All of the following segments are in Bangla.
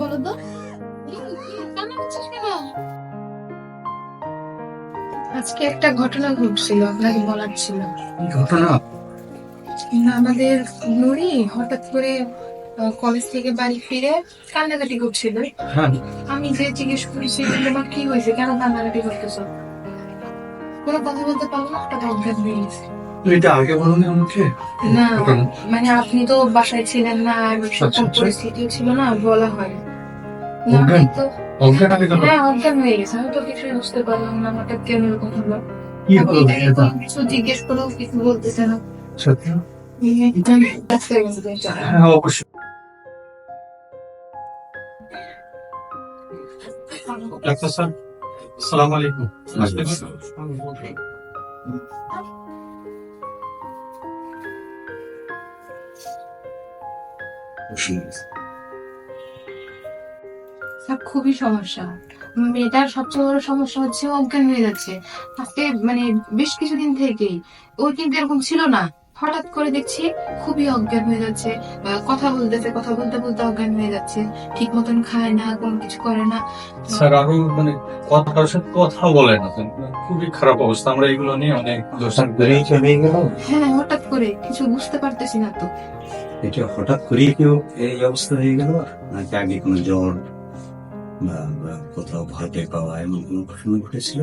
বলো তো কান্না করছিস কেন আজকে একটা ঘটনা ঘটছিল আপনাকে বলার ছিল। ঘটনা? না, আমাদের নুরি হঠাৎ করে কলেজ থেকে বাড়ি ফিরে কান্নাকাটি করছিল। হ্যাঁ। আমি যে জিজ্ঞেস করেছি তোমার কি হয়েছে? কেন কান্নাকাটি করতেছ? কোনো কথা বলতে পারব না হঠাৎ অজ্ঞান হয়ে গেছে। এটা আগে বলনি আমাকে? না মানে আপনি তো বাসায় ছিলেন না আর আচ্ছা, আচ্ছা। পরিস্থিতিও ছিল না বলা হয়। অজ্ঞান? অজ্ঞান আগে কেন? হ্যাঁ অজ্ঞান হয়ে গেছে। আমি তো কিছুই বুঝতে পারলাম না হঠাৎ কেন এরকম হলো? কি হলো এটা? কিছু জিজ্ঞেস করেও কিছু বলতেছে না সত্যি? হবে। হ্যাঁ অবশ্যই। ডাক্তার স্যার সালাম আলাইকুম। স্যার খুবই সমস্যা। মেয়েটার সবচেয়ে বড় সমস্যা হচ্ছে অজ্ঞান হয়ে যাচ্ছে। আজকে মানে বেশ কিছুদিন থেকেই। ওর কিন্তু এরকম ছিল না। হঠাৎ করে দেখছি খুবই অজ্ঞান হয়ে যাচ্ছে। কথা বলতেছে কথা বলতে বলতে অজ্ঞান হয়ে যাচ্ছে। ঠিক মতন খায় না কোনো কিছু করে না। স্যার আরও মানে কথার সাথে কথা বলে না। খুবই খারাপ অবস্থা। আমরা এগুলো নিয়ে অনেক হ্যাঁ হঠাৎ করে। কিছু বুঝতে পারতেছি না তো। এটা হঠাৎ করেই কেউ এই অবস্থা হয়ে গেল। নাকি আগে কোনো জ্বর বা বা কোথাও ভয় পেয়ে পাওয়া এমন কোনো ঘটনা ঘটেছিল?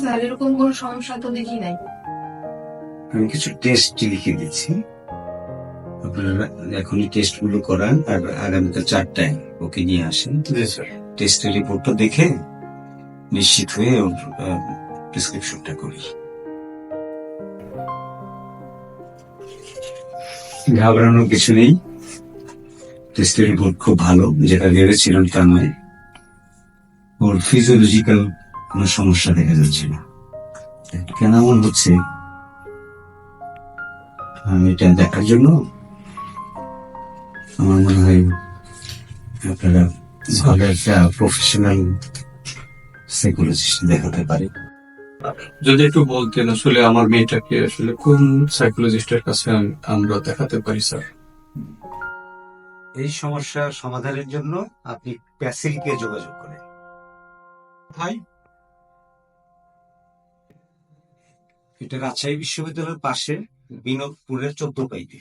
স্যার এরকম কোনো সমস্যা তো দেখি নাই। আমি কিছু টেস্ট লিখে দিচ্ছি। আপনারা এখনই টেস্টগুলো করান আর আগামীকাল চারটায় ওকে নিয়ে আসেন। টেস্টের রিপোর্টটা দেখে নিশ্চিত হয়ে ওর প্রেসক্রিপশনটা করি। ঘাবড়ানোর কিছু নেই। টেস্টের রিপোর্ট খুব ভালো, যেটা ভেবেছিলাম তা নয় ওর ফিজিওলজিক্যাল কোনো সমস্যা দেখা যাচ্ছে না কেন এমন হচ্ছে? আমি এটা দেখার জন্য আমার মনে হয় আপনারা ভালো একটা প্রফেশনাল সাইকোলজিস্ট দেখাতে পারে। যদি একটু বলতেন আসলে আমার মেয়েটাকে আসলে কোন সাইকোলজিস্টের কাছে আমরা দেখাতে পারি স্যার? এই সমস্যার সমাধানের জন্য আপনি প্যাসিলকে যোগাযোগ করেন। ভাই? এটা রাজশাহী বিশ্ববিদ্যালয়ের পাশে বিনোদপুরের চোদ্দ পাইতে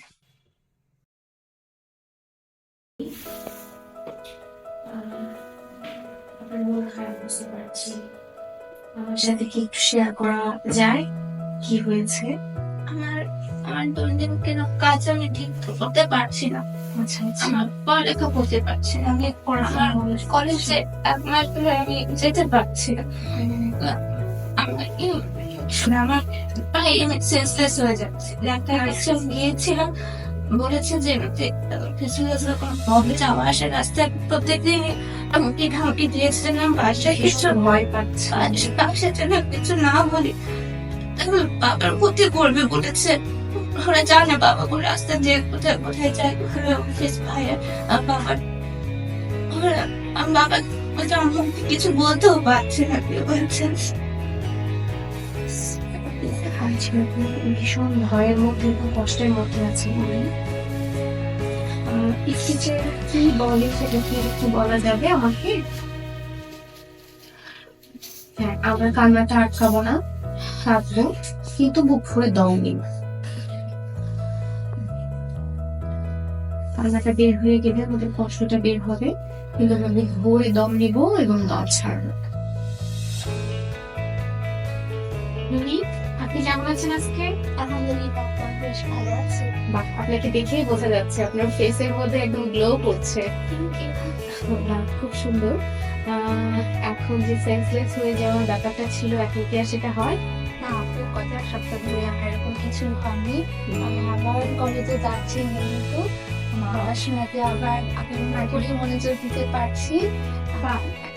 আপনার মন খারাপ বুঝতে পারছি। আমার সাথে কি একটু শেয়ার করা যায়? কি হয়েছে? আমার আমার দৈনন্দিন কেন কাজ আমি ঠিক করতে পারছি না। আচ্ছা আচ্ছা। আমার পড়ালেখা করতে পারছি না। আমি পড়াশোনা আমার কলেজে এক মাস ধরে আমি যেতে পারছি না। আমার আমি সেন্সলেস হয়ে যাচ্ছে। ডাক্তার কাছে গিয়েছিলাম বলেছে যে ফিজিওলজির কোনো প্রবলেম যাওয়া আসে রাস্তায় প্রত্যেকদিন এমনকি ঢাউটি দিয়েছিলাম বাসায় কিছু ভয় পাচ্ছে। বাসার জন্য কিছু না বলি বাবার ক্ষতি করবে বলেছে। ওরা জানে বাবা কোন রাস্তা দিয়ে কোথায় কোথায় যায়, ওখানে অফিস ভাইয়া বাবার ওরা বাবা কিছু বলতেও পারছে না। কি বলছে ভীষণ ভয়ের মধ্যে কষ্টের মধ্যে আছেন আহ, কি বলে সেটা কি একটু বলা যাবে আমাকে? হ্যাঁ কান্নাটা আটকাবো না কাঁদবো কিন্তু বুক ভরে দম নিব। কান্নাটা বের হয়ে গেলে আমাদের কষ্টটা বের হবে কিন্তু আমরা বুক দম নিব এবং দম ছাড়বো। আপনি কেমন আছেন আজকে? আলহামদুলিল্লাহ বেশ ভালো আছে বাহ আপনাকে দেখেই বোঝা যাচ্ছে আপনার ফেসের মধ্যে একদম গ্লো করছে। খুব সুন্দর। এখন যে সেন্সলেস হয়ে যাওয়ার ব্যাপারটা ছিল এখন কি আর সেটা হয়? না আপু গত এক সপ্তাহ ধরে আমার এরকম কিছু হয়নি। আমি আবার কলেজে যাচ্ছি নিয়মিত পড়াশোনাতে আবার আমি পুরোপুরি মনোযোগ দিতে পারছি।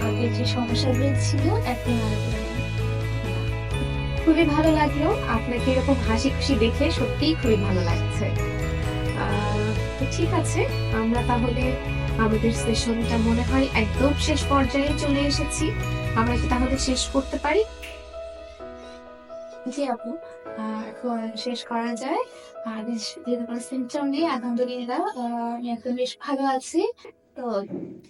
আগে যে সমস্যাগুলো ছিল এখন আর। খুবই ভালো লাগল। আপনাকে এরকম হাসি খুশি দেখে সত্যিই খুবই ভালো লাগছে। ঠিক আছে, আমরা তাহলে আমাদের সেশনটা মনে হয় একদম শেষ পর্যায়ে চলে এসেছি। আমরা কি তাহলে শেষ করতে পারি? জি আপু। এখন শেষ করা যায়। আর যেহেতু সিমটম নেই, আলহামদুলিল্লাহ। আমি এখন বেশ ভালো আছি। তো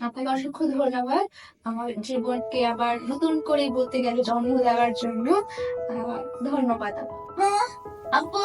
আপনাকে অসংখ্য ধন্যবাদ। আমার জীবনকে আবার নতুন করে বলতে গেলে জন্ম দেওয়ার জন্য ধন্যবাদ আপু!